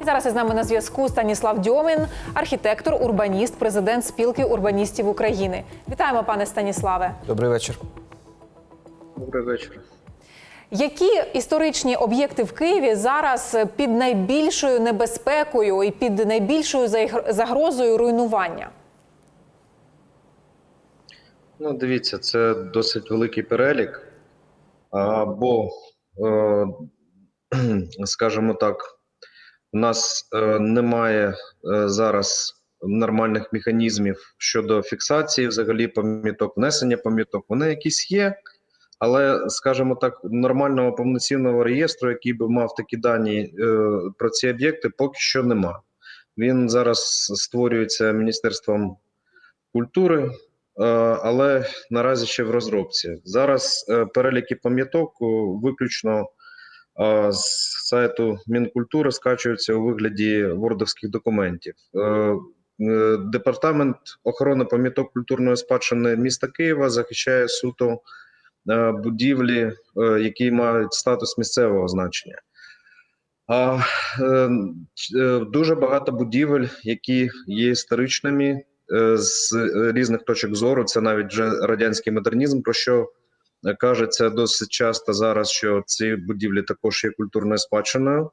І зараз із нами на зв'язку Станіслав Дьомін, архітектор, урбаніст, президент спілки урбаністів України. Вітаємо, пане Станіславе. Добрий вечір. Добрий вечір. Які історичні об'єкти в Києві зараз під найбільшою небезпекою і під найбільшою загрозою руйнування? Ну, дивіться, це досить великий перелік. А, бо, е, скажімо так, у нас е, немає е, зараз нормальних механізмів щодо фіксації взагалі пам'яток, внесення пам'яток. Вони якісь є, але, скажімо так, нормального повноцінного реєстру, який би мав такі дані е, про ці об'єкти, поки що нема. Він зараз створюється Міністерством культури. Е, але наразі ще в розробці. Зараз е, переліки пам'яток виключно з сайту Мінкультури скачуються у вигляді вордовських документів. Е, е, Департамент охорони пам'яток культурної спадщини міста Києва захищає суто е, будівлі, які мають статус місцевого значення. А дуже багато будівель, які є історичними, з різних точок зору. Це навіть вже радянський модернізм, про що кажеться досить часто зараз, що ці будівлі також є культурною спадщиною.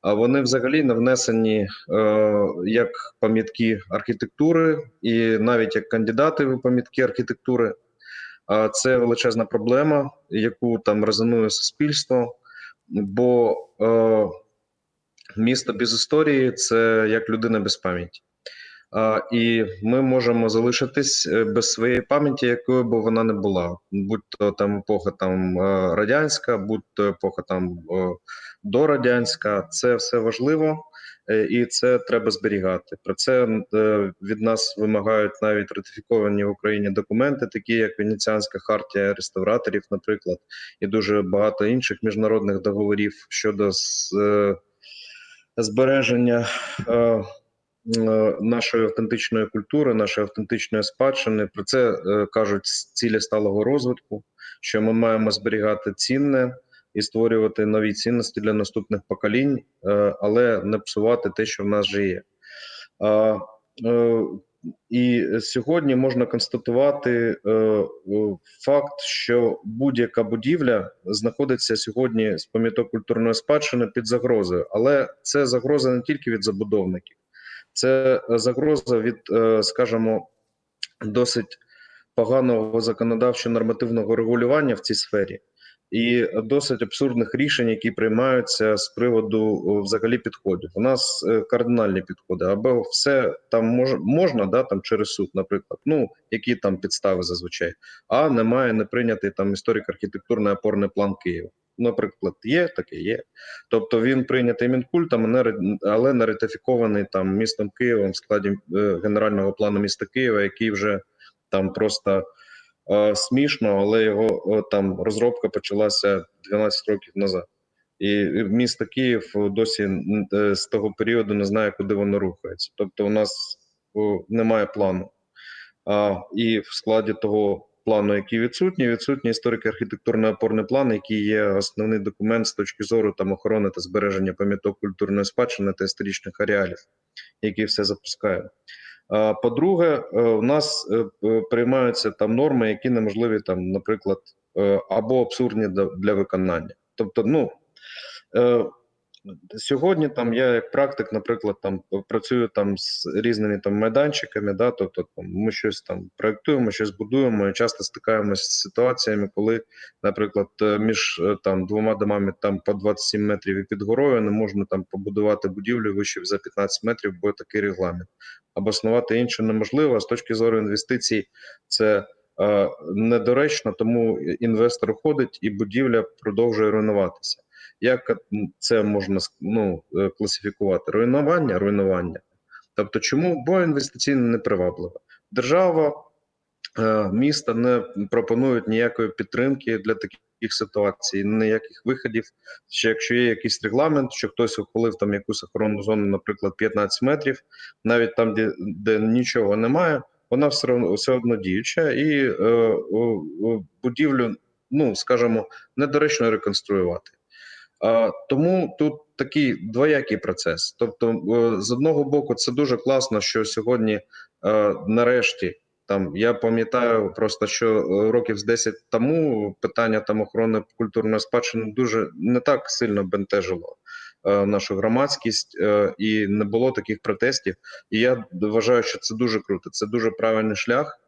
А вони взагалі не внесені е, як пам'ятки архітектури, і навіть як кандидати в пам'ятки архітектури. А це величезна проблема, яку там резонує суспільство. Бо е, місто без історії це як людина без пам'яті. І ми можемо залишитись е, без своєї пам'яті, якою б вона не була, будь то там епоха там е, радянська, будь то епоха там е, дорадянська. Це все важливо, і це треба зберігати. Про це від нас вимагають навіть ратифіковані в Україні документи, такі як Венеціанська хартія реставраторів, наприклад, і дуже багато інших міжнародних договорів щодо збереження. Е, нашої автентичної культури, нашої автентичної спадщини. Про це е, кажуть цілі сталого розвитку, що ми маємо зберігати цінне і створювати нові цінності для наступних поколінь, е, але не псувати те, що в нас вже є. І сьогодні можна констатувати е, факт, що будь-яка будівля знаходиться сьогодні з пам'яток культурної спадщини під загрозою, але це загроза не тільки від забудовників, це загроза від, е, скажімо, досить поганого законодавчо нормативного регулювання в цій сфері. І досить абсурдних рішень, які приймаються з приводу взагалі підходів. У нас е, кардинальні підходи, або все там мож, можна, да, там через суд, наприклад. Ну які там підстави зазвичай, а немає не прийнятий там історико-архітектурний опорний план Києва. Наприклад, є таке, є. Тобто він прийнятий мінкультом, але не ратифікований там містом Києвом в складі е, генерального плану міста Києва, який вже там просто е, смішно, але його там розробка почалася 12 років назад. І місто Київ досі е, з того періоду не знає, куди воно рухається. Тобто, у нас немає плану. А, і в складі того плану, який відсутній, відсутній історико-архітектурний опорний план, який є основний документ з точки зору там охорони та збереження пам'яток культурної спадщини та історичних ареалів, який все запускає. По-друге, е, у нас е, приймаються там норми, які неможливі там, наприклад, е, або абсурдні для- виконання. Тобто, ну е, сьогодні там я як практик, наприклад, там працюю там з різними там майданчиками, да, тобто там ми щось там проектуємо, щось будуємо, і часто стикаємося з ситуаціями, коли, наприклад, е, між е, там двома домами там по 27 метрів і під горою не можна там побудувати будівлю вище за 15 метрів, бо такий регламент. Обоснувати інше неможливо. З точки зору інвестицій, це е, недоречно, тому інвестор уходить і будівля продовжує руйнуватися. Як це можна ну, е, класифікувати? Руйнування, руйнування. Тобто, чому? Бо інвестиційно непривабливо. Держава, е, міста не пропонують ніякої підтримки для таких ситуацій, ніяких виходів. Ще якщо є якийсь регламент, що хтось ухвалив там якусь охоронну зону, наприклад, 15 метрів, навіть там, де, де нічого немає, вона все одно, все одно діюча, і е, о, будівлю, ну скажімо, недоречно реконструювати. Тому тут такий двоякий процес. Тобто, е, з одного боку, це дуже класно, що сьогодні, е, нарешті, там я пам'ятаю просто, що е, років з 10 тому питання там охорони культурної спадщини дуже не так сильно бентежило нашу громадськість, і не було таких протестів. І я вважаю, що це дуже круто. Це дуже правильний шлях.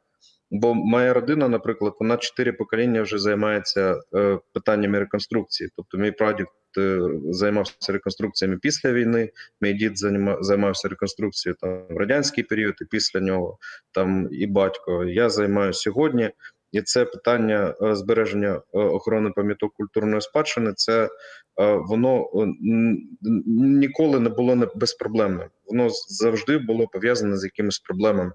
Бо моя родина, наприклад, вона чотири покоління вже займається е, питаннями реконструкції. Тобто, мій прадід е, займався реконструкціями після війни, мій дід займа- займався реконструкцією там в радянський період, і після нього там і батько. Я займаюся сьогодні, і це питання е, збереження е, охорони пам'яток культурної спадщини. Це е, воно е, ніколи не було не безпроблемним. Воно завжди було пов'язане з якимись проблемами.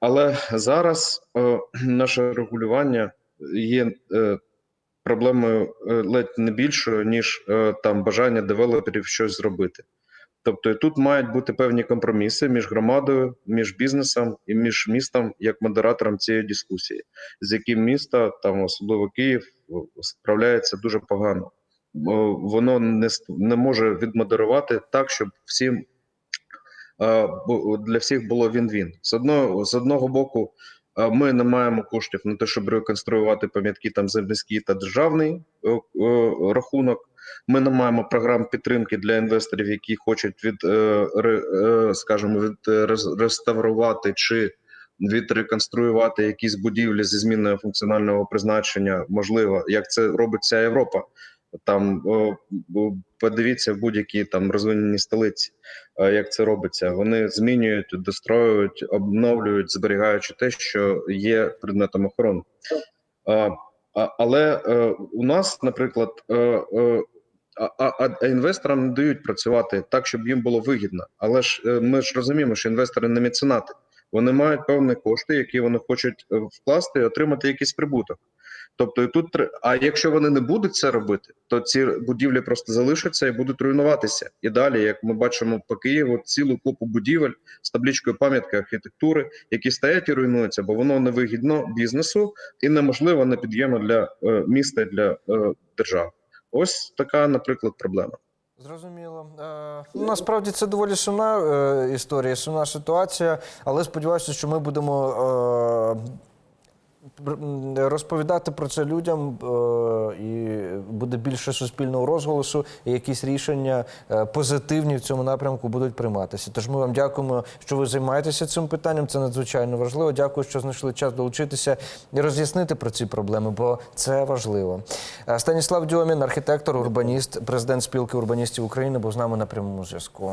Але зараз е, наше регулювання є е, проблемою е, ледь не більшою, ніж там бажання девелоперів щось зробити. Тобто і тут мають бути певні компроміси між громадою, між бізнесом і між містом як модератором цієї дискусії, з яким місто, там особливо Київ, справляється дуже погано. Воно не, не може відмодерувати так, щоб всім для всіх було він-він. З одного, з одного боку, е, ми не маємо коштів на те, щоб реконструювати пам'ятки там за та державний е, е, рахунок. Ми не маємо програм підтримки для інвесторів, які хочуть від, е, е, скажімо, від е, реставрувати чи відреконструювати якісь будівлі зі зміною функціонального призначення, можливо, як це робить вся Європа. Там подивіться в будь-які там розвинені столиці, е, як це робиться. Вони змінюють, достроюють, обновлюють, зберігаючи те, що є предметом охорони. Але е, у нас, наприклад, е, а, а, інвесторам не дають працювати так, щоб їм було вигідно. Але ж ми ж розуміємо, що інвестори не меценати. Вони мають певні кошти, які вони хочуть вкласти і отримати якийсь прибуток. Тобто, тут а якщо вони не будуть це робити, то ці будівлі просто залишаться і будуть руйнуватися. І далі, як ми бачимо по Києву, цілу купу будівель з табличкою пам'ятки архітектури, які стоять і руйнуються, бо воно невигідно бізнесу і неможливо непід'ємно для е, міста і для е, держави. Ось така, наприклад, проблема. Зрозуміло. Е, ну, насправді це доволі сумна е, історія, сумна ситуація, але сподіваюся, що ми будемо е, розповідати про це людям, е, і буде більше суспільного розголосу, і якісь рішення е, позитивні в цьому напрямку будуть прийматися. Тож ми вам дякуємо, що ви займаєтеся цим питанням. Це надзвичайно важливо. Дякую, що знайшли час долучитися і роз'яснити про ці проблеми, бо це важливо. Е, Станіслав Дьомін, архітектор, урбаніст, президент спілки урбаністів України, був з нами на прямому зв'язку.